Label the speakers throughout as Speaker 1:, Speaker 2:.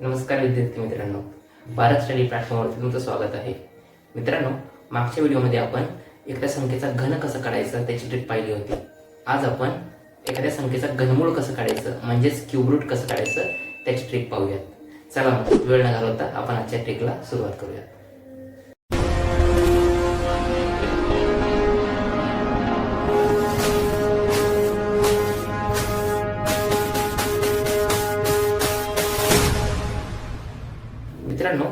Speaker 1: नमस्कार विद्यार्थी मित्रांनो. भारत स्टडी प्लॅटफॉर्मवरती तुमचं स्वागत आहे. मित्रांनो मागच्या व्हिडिओमध्ये आपण एखाद्या संख्येचा घन कसं काढायचं त्याची ट्रिक पाहिली होती. आज आपण एखाद्या संख्येचा घनमूळ कसं काढायचं म्हणजेच क्यूब रूट कसं काढायचं त्याची ट्रिक पाहूयात. चला मग वेळ न घालवता आपण आजच्या ट्रिकला सुरुवात करूयात. मित्रांनो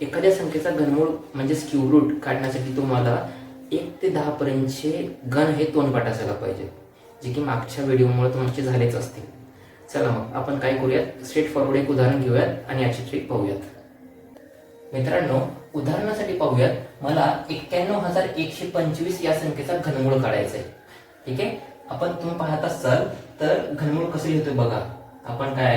Speaker 1: एखाद्या संख्येचा घनमूळ म्हणजेच क्यू रूट काढण्यासाठी तुम्हाला एक ते दहा पर्यंतचे घन हे तोंडपाठ असायला पाहिजे जे की मागच्या व्हिडिओमुळे तुमचे झालेच असतील. चला मग आपण काय करूयात? स्ट्रेट फॉरवर्ड एक उदाहरण घेऊयात आणि याची ट्रिक पाहूयात. मित्रांनो उदाहरणासाठी पाहूयात मला एक्क्याण्णव हजार एकशे पंचवीस या संख्येचा घनमूळ काढायचा आहे ठीक आहे? आपण तुम्ही पाहत असाल तर घनमूळ कसं लिहितो बघा. आपण काय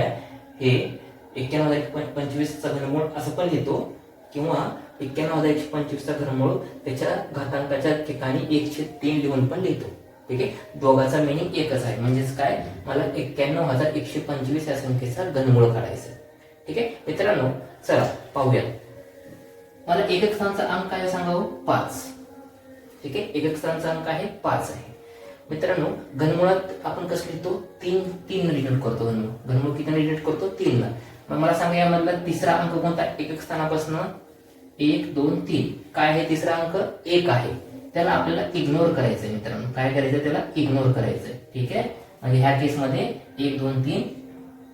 Speaker 1: हे एक्क्याण्णव हजार एकशे पंचवीसचा घनमूळ असं पण लिहितो. किंवा एक्क्याण्णव हजार एकशे पंचवीसचा घनमूळ त्याच्या घातांकाच्या ठिकाणी एकशे तीन लिहून पण लिहितो. ठीक आहे? दोघाचा मिनिंग एकच आहे. म्हणजेच काय? मला एक्क्याण्णव हजार एकशे पंचवीस या संख्येचा घनमूळ काढायचा ठीक आहे? मित्रांनो चला पाहूया. मला एकक स्थानचा अंक काय आहे सांगावं हो? पाच. ठीक आहे? एकक स्थानचा अंक आहे पाच आहे. मित्रांनो घनमुळात आपण कसं लिहितो? तीन तीन रिलेट करतो घनमूळ. घनमूळ किती रिलेट करतो? तीन मग मला सांगा यामधला तिसरा अंक कोणता? एक स्थानापासून एक दोन तीन. काय आहे तिसरा अंक? एक आहे. त्याला आपल्याला इग्नोर करायचंय मित्रांनो. काय करायचं त्याला इग्नोर करायचंय. ठीक आहे? म्हणजे ह्या केसमध्ये एक दोन तीन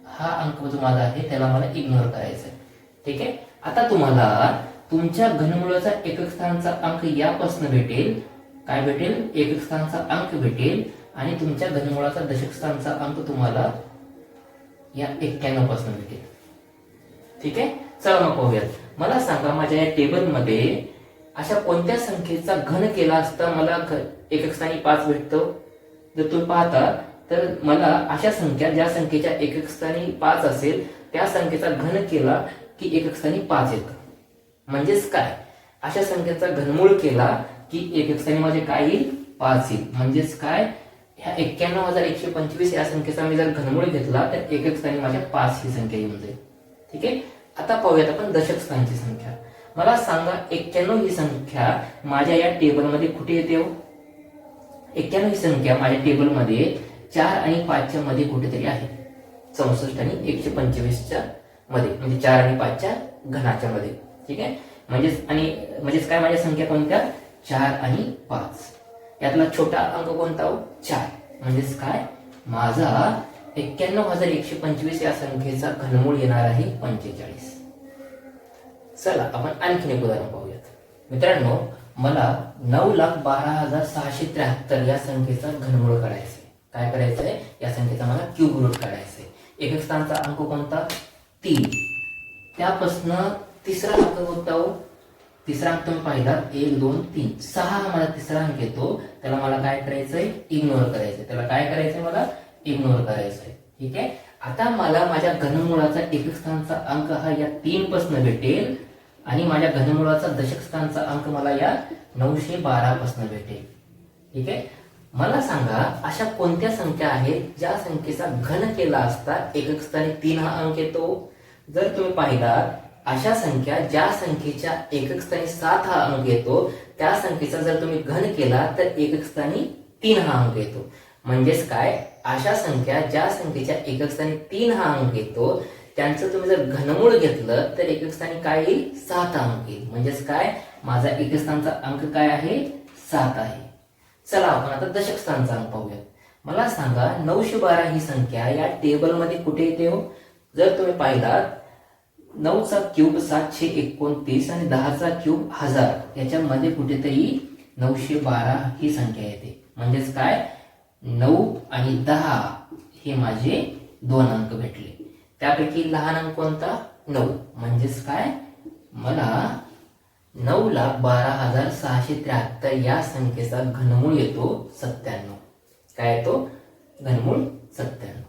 Speaker 1: हा अंक जो माझा आहे त्याला मला इग्नोर करायचा आहे ठीक आहे? आता तुम्हाला तुमच्या घनमुळाचा एकक स्थानचा अंक यापासून भेटेल. काय भेटेल? एकक स्थानचा अंक भेटेल. आणि तुमच्या घनमुळाचा दशक स्थानचा अंक तुम्हाला या एक्क्याण्णवपासून भेटेल. ठीक आहे? चला मग पाहूयात. मला सांगा माझ्या या टेबलमध्ये अशा कोणत्या संख्येचा घन केला असता मला एकक स्थानी पाच भेटतो? जर तुम्ही पाहता तर मला अशा संख्या ज्या संख्येच्या एकक स्थानी पाच असेल त्या संख्येचा घन केला की एकक स्थानी पाच येतं. म्हणजेच काय? अशा संख्येचा घनमूळ केला की एकक स्थानी माझे काय येईल? पाच येईल. म्हणजेच काय? ह्या एक्क्याण्णव हजार एकशे पंचवीस या संख्येचा मी जर घनमूळ घेतला तर एकक स्थानी माझ्या पाच ही संख्या येऊन जाईल. ठीक आहे? आता पाहूयात आपण दशक स्थानची संख्या. मला सांगा एक्क्याण्णव ही संख्या माझ्या या टेबलमध्ये कुठे येते हो? एक्क्याण्णव ही संख्या माझ्या टेबलमध्ये चार आणि पाचच्या मध्ये कुठेतरी आहे. चौसष्ट आणि एकशे पंचवीसच्या मध्ये म्हणजे चार आणि पाचच्या घनाच्या मध्ये. ठीक आहे? म्हणजेच आणि म्हणजेच काय माझ्या संख्या कोणत्या? चार आणि पाच. यातला छोटा अंक कोणता हो? चार. म्हणजेच काय? माझा एक्क्याण्णव हजार एकशे पंचवीस या संख्येचा घनमूळ येणार आहे पंचेचाळीस. चला आपण आणखीन एक उदाहरण पाहूयात. मित्रांनो मला नऊ लाख बारा हजार सहाशे त्र्याहत्तर या संख्येचा घनमूळ काढायचा काय करायचंय या संख्येचा मला क्यूब रूट काढायचा आहे एक स्थानचा अंक कोणता? तीन. त्यापासून तिसरा अंक कोणता हो? तिसरा अंक तुम्ही पाहिला. एक दोन तीन. सहा हा मला तिसरा अंक येतो. त्याला मला काय करायचंय? इग्नोर करायचंय. त्याला काय करायचंय मला? इग्नोर करायचंय ठीक आहे? आता मला माझ्या घनमुळाचा एकक स्थानचा अंक हा या तीन पासून भेटेल आणि माझ्या घनमुळाचा दशक स्थानचा अंक मला या नऊशे बारा पासून भेटेल. ठीक आहे? मला सांगा अशा कोणत्या संख्या आहेत ज्या संख्येचा घन केला असता एकक स्थानी तीन हा अंक येतो? जर तुम्ही पाहिला अशा संख्या ज्या संख्येच्या एकक स्थानी सात हा अंक येतो त्या संख्येचा जर तुम्ही घन केला तर एकक स्थानी तीन हा अंक येतो. म्हणजेच काय? अशा संख्या ज्या संख्येच्या एकक स्थानी तीन हा अंक येतो त्यांचं तुम्ही जर घनमूळ घेतलं तर एकक स्थानी काय येईल? सात अंक येईल. म्हणजेच काय? माझा एकक स्थानचा अंक काय आहे? सात आहे. चला आपण आता दशक स्थानचा अंक पाहूया. मला सांगा नऊशे बारा ही संख्या या टेबलमध्ये कुठे येते हो? जर तुम्ही पाहिलात नऊचा क्यूब सातशे एकोणतीस आणि दहाचा क्यूब हजार. याच्यामध्ये कुठेतरी नऊशे बारा ही संख्या येते. म्हणजेच काय? नऊ आणि दहा हे माझे दोन अंक भेटले. त्यापैकी लहान अंक कोणता? नऊ. म्हणजेच काय? मला नऊ लाख बारा हजार सहाशे त्र्याहत्तर या संख्येचा घनमूळ येतो सत्त्याण्णव. काय येतो? घनमूळ सत्त्याण्णव.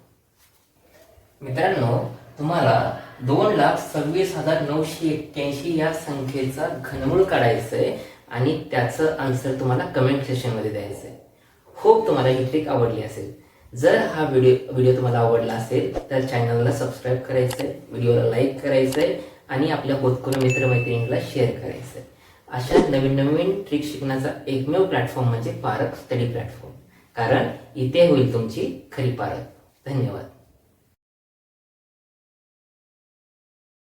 Speaker 1: मित्रांनो तुम्हाला दोन लाख सव्वीस हजार नऊशे एक्क्याऐंशी या संख्येचा घनमूळ काढायचंय आणि त्याचं आन्सर तुम्हाला कमेंट सेशनमध्ये द्यायचंय. होप तुम्हाला ही ट्रिक आवडली असेल. जर हा व्हिडिओ व्हिडिओ तुम्हाला आवडला असेल तर चॅनलला सबस्क्राईब करायचं आहे व्हिडिओला लाईक करायचं आहे आणि आपल्या होतकरू मित्रमैत्रिणीला शेअर करायचं आहे अशा नवीन नवीन ट्रिक शिकण्याचा एकमेव प्लॅटफॉर्म म्हणजे पारक स्टडी प्लॅटफॉर्म कारण इथे होईल तुमची खरी पारख. धन्यवाद.